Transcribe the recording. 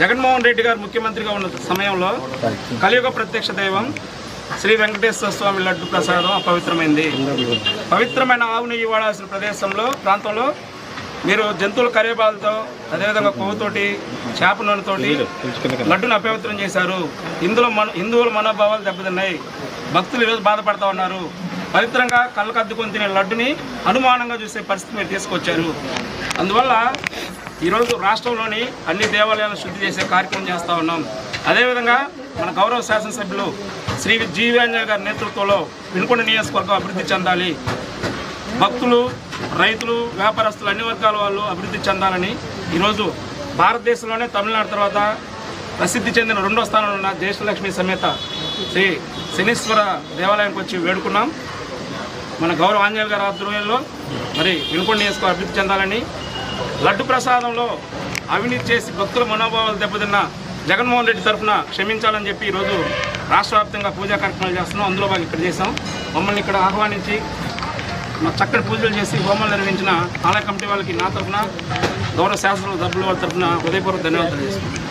జగన్మోహన్ రెడ్డి గారు ముఖ్యమంత్రిగా ఉన్న సమయంలో కలియుగ ప్రత్యక్ష దైవం శ్రీ వెంకటేశ్వర స్వామి లడ్డు ప్రసాదం పవిత్రమైంది పవిత్రమైన ఆవు నెయ్యి వాడాల్సిన ప్రదేశంలో ప్రాంతంలో మీరు జంతువుల కరేబాలతో అదేవిధంగా కొవ్వుతోటి చేప నూనెతోటి లడ్డును అపవిత్రం చేశారు. ఇందులో మన హిందువుల మనోభావాలు దెబ్బతిన్నాయి. భక్తులు ఈరోజు బాధపడతా ఉన్నారు. పవిత్రంగా కళ్ళకద్దుకొని తినే లడ్డుని అనుమానంగా చూసే పరిస్థితి మీరు తీసుకొచ్చారు. అందువల్ల ఈరోజు రాష్ట్రంలోని అన్ని దేవాలయాలను శుద్ధి చేసే కార్యక్రమం చేస్తూ ఉన్నాం. అదేవిధంగా మన గౌరవ శాసనసభ్యులు శ్రీ జీవేంద్ర గారి నేతృత్వంలో వినుకొండ నియోజకవర్గం అభివృద్ధి చెందాలి. భక్తులు రైతులు వ్యాపారస్తులు అన్ని వర్గాల వాళ్ళు అభివృద్ధి చెందాలని ఈరోజు భారతదేశంలోనే తమిళనాడు తర్వాత ప్రసిద్ధి చెందిన రెండో స్థానంలో ఉన్న జ్యేష్ఠలక్ష్మి సమేత శ్రీ శనీశ్వర దేవాలయానికి వచ్చి వేడుకున్నాం. మన గౌరవ ఆంజనేయ గారి ఆధ్వర్యంలో మరి వినుకొండ నియోజకవర్గం అభివృద్ధి చెందాలని లడ్డు ప్రసాదంలో అవినీతి చేసి భక్తుల మనోభావాలు దెబ్బతిన్న జగన్మోహన్ రెడ్డి తరఫున క్షమించాలని చెప్పి ఈరోజు రాష్ట్ర వ్యాప్తంగా పూజా కార్యక్రమాలు చేస్తున్నాం. అందులో భాగంగా ఇక్కడ చేసాం మమ్మల్ని ఇక్కడ ఆహ్వానించి మా చక్కటి పూజలు చేసి హోమాలు నిర్వహించిన ఆలయ కమిటీ వాళ్ళకి నా తరఫున గౌరవ శాసన సభ్యుల వాళ్ళ తరఫున హృదయపూర్వక ధన్యవాదాలు చేస్తున్నాం